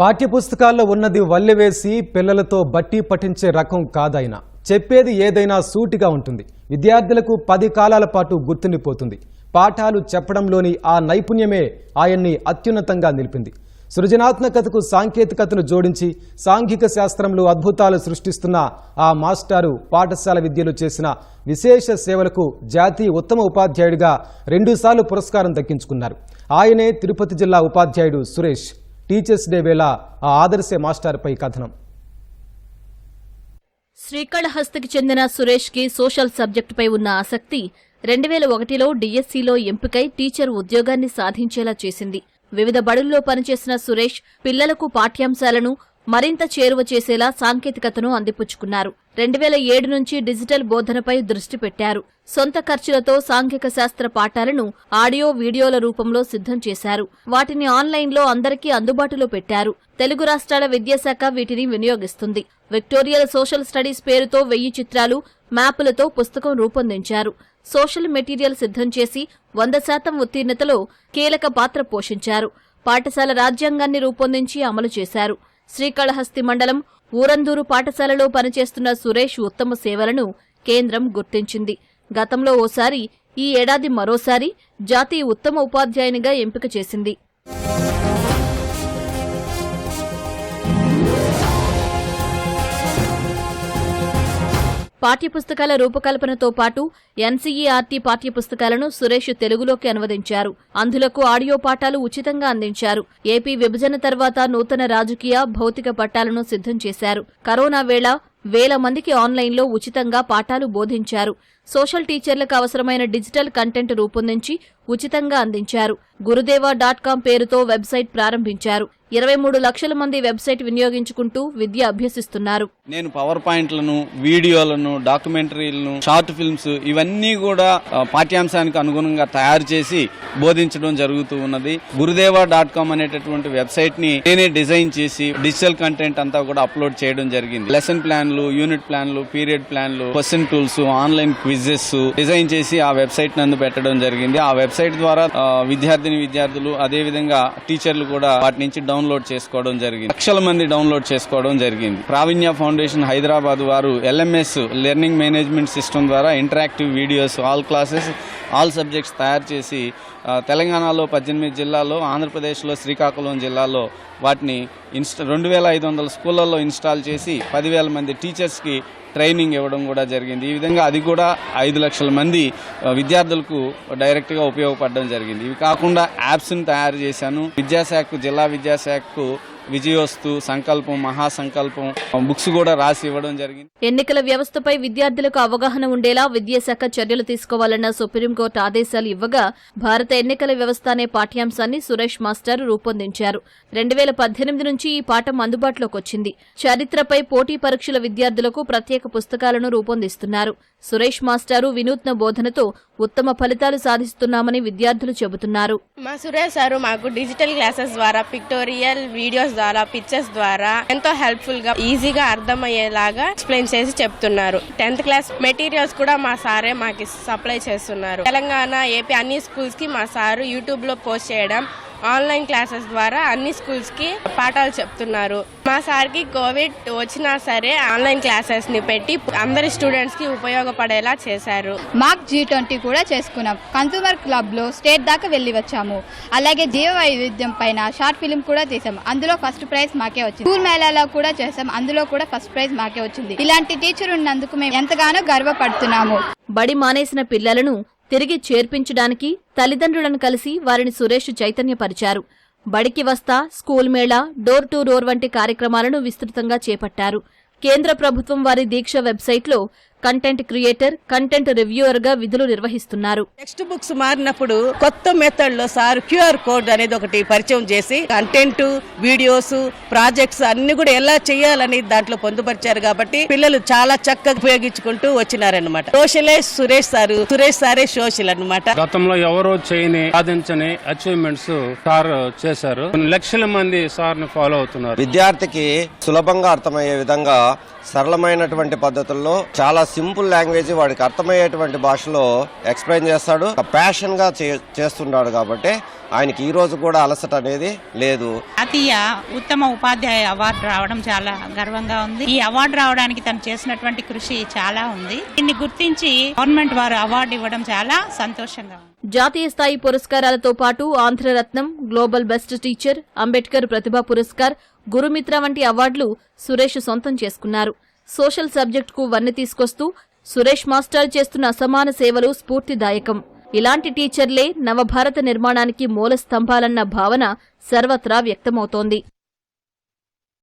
పాఠ్యపుస్తకాల్లో ఉన్నది వల్లెవేసి పిల్లలతో బట్టి పఠించే రకం కాదైనా. చెప్పేది ఏదైనా సూటిగా ఉంటుంది. విద్యార్థులకు పది కాలాల పాటు గుర్తుండిపోతుంది. పాఠాలు చెప్పడంలోని ఆ నైపుణ్యమే ఆయన్ని అత్యున్నతంగా నిలిపింది. సృజనాత్మకతకు సాంకేతికతను జోడించి సాంఘిక శాస్త్రంలో అద్భుతాలు సృష్టిస్తున్న ఆ మాస్టారు పాఠశాల విద్యలో చేసిన విశేష సేవలకు జాతీయ ఉత్తమ ఉపాధ్యాయుడిగా రెండుసార్లు పురస్కారం దక్కించుకున్నారు. ఆయనే తిరుపతి జిల్లా ఉపాధ్యాయుడు సురేష్. టీచర్స్ డే వేళ ఆ ఆదర్శ మాస్టర్పై కథనం. శ్రీకాళహస్తికి చెందిన సురేష్కి సోషల్ సబ్జెక్టుపై ఉన్న ఆసక్తి రెండు వేల ఒకటిలో డిఎస్సిలో ఎంపికై టీచర్ ఉద్యోగాన్ని సాధించేలా చేసింది. వివిధ బడుల్లో పనిచేసిన సురేష్ పిల్లలకు పాఠ్యాంశాలను మరింత చేరువ చేసేలా సాంకేతికతను అందిపుచ్చుకున్నారు. రెండు వేల ఏడు నుంచి డిజిటల్ బోధనపై దృష్టి పెట్టారు. సొంత ఖర్చులతో సాంఘిక శాస్త్ర పాఠాలను ఆడియో వీడియోల రూపంలో సిద్ధం చేశారు. వాటిని ఆన్లైన్లో అందరికీ అందుబాటులో పెట్టారు. తెలుగు రాష్ట్రాల విద్యాశాఖ వీటిని వినియోగిస్తుంది. విక్టోరియల్ సోషల్ స్టడీస్ పేరుతో వెయ్యి చిత్రాలు మ్యాపులతో పుస్తకం రూపొందించారు. సోషల్ మెటీరియల్ సిద్ధం చేసి వంద శాతం ఉత్తీర్ణతలో కీలక పాత్ర పోషించారు. పాఠశాల రాజ్యాంగాన్ని రూపొందించి అమలు చేశారు. శ్రీకాళహస్తి మండలం ఊరందూరు పాఠశాలలో పనిచేస్తున్న సురేష్ ఉత్తమ సేవలను కేంద్రం గుర్తించింది. గతంలో ఓసారి ఈ ఏడాది మరోసారి జాతీయ ఉత్తమ ఉపాధ్యాయునిగా ఎంపిక చేసింది. పాఠ్యపుస్తకాల రూపకల్పనతో పాటు ఎన్సీఈఆర్టీ పాఠ్యపుస్తకాలను సురేష్ తెలుగులోకి అనువదించారు. అందులకు ఆడియో పాఠాలు ఉచితంగా అందించారు. ఏపీ విభజన తర్వాత నూతన రాజకీయ భౌతిక పట్టాలను సిద్ధం చేశారు. కరోనా వేళ వేల మందికి ఆన్లైన్లో ఉచితంగా పాఠాలు బోధించారు. సోషల్ టీచర్లకు అవసరమైన డిజిటల్ కంటెంట్ రూపొందించి ఉచితంగా అందించారు. గురుదేవా డాట్ కాం పేరుతో వెబ్సైట్ ప్రారంభించారు. ఇరవై మూడు లక్షల మంది వెబ్సైట్ వినియోగించుకుంటూ విద్య అభ్యసిస్తున్నారు. నేను పవర్ పాయింట్లను వీడియోలను డాక్యుమెంటరీలను షార్ట్ ఫిల్మ్స్ ఇవన్నీ కూడా పాఠ్యాంశానికి అనుగుణంగా తయారు చేసి బోధించడం జరుగుతూ ఉన్నది. గురుదేవా డాట్ కామ్ అనేటటువంటి వెబ్సైట్ని నేనే డిజైన్ చేసి డిజిటల్ కంటెంట్ అంతా కూడా అప్లోడ్ చేయడం జరిగింది. లెసన్ ప్లాన్లు యూనిట్ ప్లాన్లు పీరియడ్ ప్లాన్లు question tools online quizzes design చేసి ఆ వెబ్సైట్ నందు పెట్టడం జరిగింది. ఆ వెబ్సైట్ ద్వారా విద్యార్థిని విద్యార్థులు అదే విధంగా టీచర్లు కూడా వాటి నుంచి డౌన్లోడ్ చేసుకోవడం జరిగింది. లక్షల మంది డౌన్లోడ్ చేసుకోవడం జరిగింది. ప్రావీణ్య ఫౌండేషన్ హైదరాబాద్ వారు ఎల్ఎంఎస్ లెర్నింగ్ మేనేజ్మెంట్ సిస్టమ్ ద్వారా interactive videos all classes all subjects తయారు చేసి తెలంగాణలో పద్దెనిమిది జిల్లాలో ఆంధ్రప్రదేశ్లో శ్రీకాకుళం జిల్లాలో వాటిని ఇన్స్టా రెండు వేల ఐదు వందల స్కూళ్ళల్లో ఇన్స్టాల్ చేసి పదివేల మంది టీచర్స్కి ట్రైనింగ్ ఇవ్వడం కూడా జరిగింది. ఈ విధంగా అది కూడా ఐదు లక్షల మంది విద్యార్థులకు డైరెక్ట్గా ఉపయోగపడడం జరిగింది. ఇవి కాకుండా యాప్స్ని తయారు చేశాను. విద్యాశాఖకు జిల్లా విద్యాశాఖకు విజయోస్తు సంకల్పం మహాసంకల్పం బుక్స్ కూడా రాసి ఇవ్వడం జరిగింది. ఎన్నికల వ్యవస్థపై విద్యార్థులకు అవగాహన ఉండేలా విద్యాశాఖ చర్యలు తీసుకోవాలన్న సుప్రీంకోర్టు ఆదేశాలు ఇవ్వగా భారత ఎన్నికల వ్యవస్థ అనే పాఠ్యాంశాన్ని సురేష్ మాస్టర్ రూపొందించారు. రెండు వేల పద్దెనిమిది నుంచి ఈ పాఠం అందుబాటులోకి వచ్చింది. చరిత్రపై పోటీ పరీక్షల విద్యార్థులకు ప్రత్యేక పుస్తకాలను రూపొందిస్తున్నారు. సురేష్ మాస్టారు వినూత్న బోధనతో ఉత్తమ ఫలితాలు సాధిస్తున్నామని విద్యార్థులు చెబుతున్నారు. మా సురేష్ సార్ మాకు డిజిటల్ క్లాసెస్ ద్వారా పిక్టోరియల్ వీడియోస్ ద్వారా పిక్చర్స్ ద్వారా ఎంతో హెల్ప్ఫుల్గా ఈజీగా అర్థమయ్యేలాగా ఎక్స్ప్లెయిన్ చేసి చెప్తున్నారు. టెన్త్ క్లాస్ మెటీరియల్స్ కూడా మా సారే మాకు సప్లై చేస్తున్నారు. తెలంగాణ ఏపీ అన్ని స్కూల్స్కి మా సారు యూట్యూబ్లో పోస్ట్ చేయడం ఆన్లైన్ క్లాసెస్ ద్వారా అన్ని స్కూల్స్కి పాఠాలు చెప్తున్నారు. మా సార్కి కోవిడ్ వచ్చినా సరే ఆన్లైన్ క్లాసెస్ని పెట్టి అందరి స్టూడెంట్స్కి ఉపయోగపడేలా చేశారు. మాక్ జీ ట్వంటీ కూడా చేసుకున్నాం. కన్సూమర్ క్లబ్లో స్టేట్ దాకా వెళ్ళి వచ్చాము. అలాగే జీవ వైవిధ్యం పైన షార్ట్ ఫిల్మ్ కూడా చేసాం అందులో ఫస్ట్ ప్రైజ్ మాకే వచ్చింది. స్కూల్ మేళాలో కూడా చేసాం. అందులో కూడా ఫస్ట్ ప్రైజ్ మాకే వచ్చింది. ఇలాంటి టీచర్ ఉన్నందుకు మేము ఎంతగానో గర్వపడుతున్నాము. బడి మానేసిన పిల్లలను తిరిగి చేర్పించడానికి తల్లిదండ్రులను కలిసి వారిని సురేష్ చైతన్యపరిచారు. బడికి వస్తా school mela door to door వంటి కార్యక్రమాలను విస్తృతంగా చేపట్టారు. కేంద్ర ప్రభుత్వం వారి దీక్ష వెబ్సైట్లో కంటెంట్ క్రియేటర్ కంటెంట్ రివ్యూయర్గా విధులు నిర్వహిస్తున్నారు. టెక్స్ట్ బుక్స్ మారినప్పుడు కొత్త మెథడ్లో సార్ క్యూఆర్ కోడ్ అనేది ఒకటి పరిచయం చేసి కంటెంట్ వీడియోస్ ప్రాజెక్ట్స్ అన్ని కూడా ఎలా చేయాలని దాంట్లో పొందుపరిచారు కాబట్టి పిల్లలు చాలా చక్కగా ఉపయోగించుకుంటూ వచ్చినారనమాట సోషలే సురేష్ సారు సురేష్ సారే సోషల్ అన్నమాట. గతంలో ఎవరో చేయని సాధించని అచీవ్మెంట్స్ సార్ చేశారు. లక్షల మంది సార్ని ఫాలో అవుతున్నారు. విద్యార్థికి సులభంగా అర్థమయ్యే విధంగా సరళమైనటువంటి పద్ధతుల్లో చాలా సింపుల్ లాంగ్వేజ్ వాడికి అర్థమయ్యేటువంటి భాషలో ఎక్స్ప్లెయిన్ చేస్తాడు. ప్యాషన్గా చే- చేస్తున్నాడు కాబట్టి ఆయనకి ఈ రోజు కూడా అలసట అనేది లేదు. జాతీయ ఉత్తమ ఉపాధ్యాయ అవార్డు రావడం చాలా గర్వంగా ఉంది. ఈ అవార్డు రావడానికి తను చేసినటువంటి కృషి చాలా ఉంది. దీన్ని గుర్తించి గవర్నమెంట్ వారు అవార్డు ఇవ్వడం చాలా సంతోషంగా ఉంది. జాతీయ స్థాయి పురస్కారాలతో పాటు Andhraratnam global best teacher Ambedkar Pratibha Puraskar Gurumitra వంటి అవార్డులు సురేష్ సొంతం చేసుకున్నారు. సోషల్ సబ్జెక్టుకు వన్నె తీసుకొస్తూ సురేష్ మాస్టర్ చేస్తున్న అసమాన సేవలు స్ఫూర్తిదాయకం. ఇలాంటి టీచర్లే నవభారత నిర్మాణానికి మూల స్తంభాలన్న భావన సర్వత్రా వ్యక్తమవుతోంది.